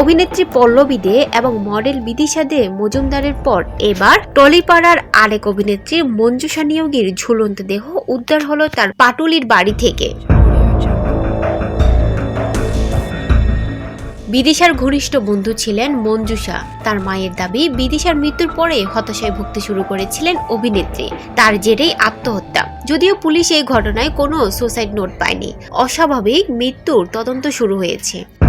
অভিনেত্রী পল্লবী দে এবং মডেল বিদিশা দে মজুমদারের পর এবার টলিপাড়ার আরেক অভিনেত্রী মঞ্জুষা নিয়োগীর ঝুলন্ত দেহ উদ্ধার হলো তার পাটুলির বাড়ি থেকে। বিদিশার ঘনিষ্ঠ বন্ধু ছিলেন মঞ্জুষা। তার মায়ের দাবি, বিদিশার মৃত্যুর পরে হতাশায় ভুগতে শুরু করেছিলেন অভিনেত্রী। তার জেরেই আত্মহত্যা। যদিও পুলিশ এই ঘটনায় কোনো সুসাইড নোট পায়নি। অস্বাভাবিক মৃত্যুর তদন্ত শুরু হয়েছে।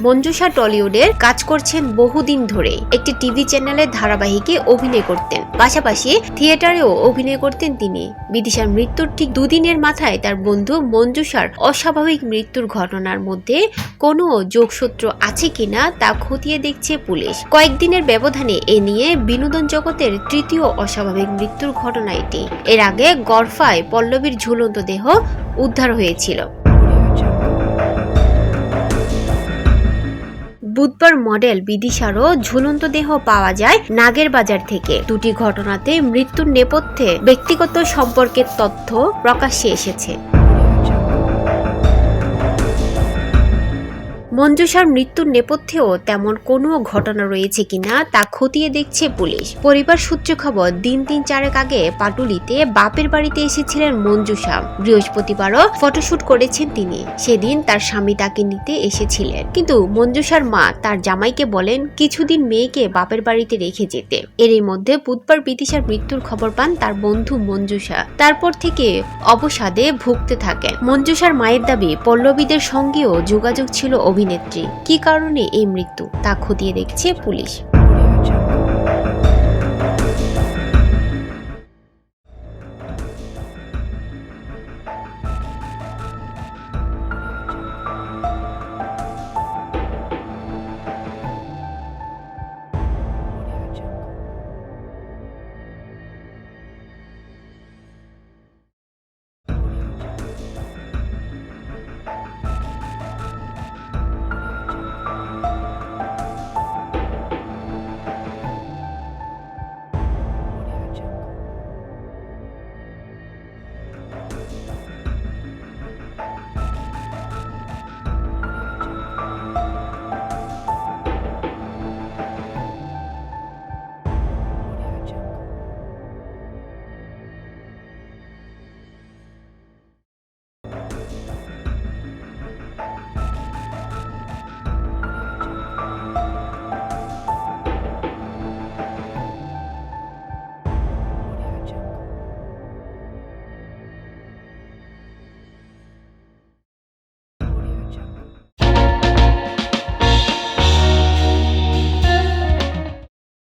মঞ্জুষা টলিউডের কাজ করছেন বহুদিন ধরে একটি টিভি চ্যানেলের ধারাবাহিকে অভিনয় করতেন। পাশাপাশি থিয়েটারেও অভিনয় করতেন তিনি। বিদিশার মৃত্যুর ঠিক দুদিনের মাথায় তার বন্ধু মঞ্জুষার অস্বাভাবিক মৃত্যুর ঘটনার মধ্যে কোনো যোগসূত্র আছে কিনা তা খতিয়ে দেখছে পুলিশ। কয়েকদিনের ব্যবধানে এ নিয়ে বিনোদন জগতের তৃতীয় অস্বাভাবিক মৃত্যুর ঘটনা এটি। এর আগে গরফায় পল্লবীর ঝুলন্ত দেহ উদ্ধার হয়েছিল। বুধবার মডেল বিদিশারও ঝুলন্ত দেহ পাওয়া যায় নাগের বাজার থেকে। দুটি ঘটনাতে মৃত্যুর নেপথ্যে ব্যক্তিগত সম্পর্কের তথ্য প্রকাশ্যে এসেছে। মঞ্জুষার মৃত্যুর নেপথ্যেও তেমন কোনো ঘটনা রয়েছে কিনা তা খতিয়ে দেখছে পুলিশ। পরিবার সূত্রে খবর, দিন তিন চারেক আগে পাটুলিতে বাপের বাড়িতে এসেছিলেন মঞ্জুষা। বৃহস্পতিবারও ফটোশুট করেছেন তিনি। সেদিন তার স্বামী তাকে নিতে এসেছিলেন। কিন্তু মঞ্জুষার মা তার জামাইকে বলেন, কিছুদিন মেয়েকে বাপের বাড়িতে রেখে যেতে। এরই মধ্যে বুধবার বিদিশার মৃত্যুর খবর পান তার বন্ধু মঞ্জুষা। তারপর থেকে অবসাদে ভুগতে থাকেন। মঞ্জুষার মায়ের দাবি, পল্লবীদের সঙ্গেও যোগাযোগ ছিল অভিনেত্রী। কি কারণে এই মৃত্যু? তা খতিয়ে দেখছে পুলিশ।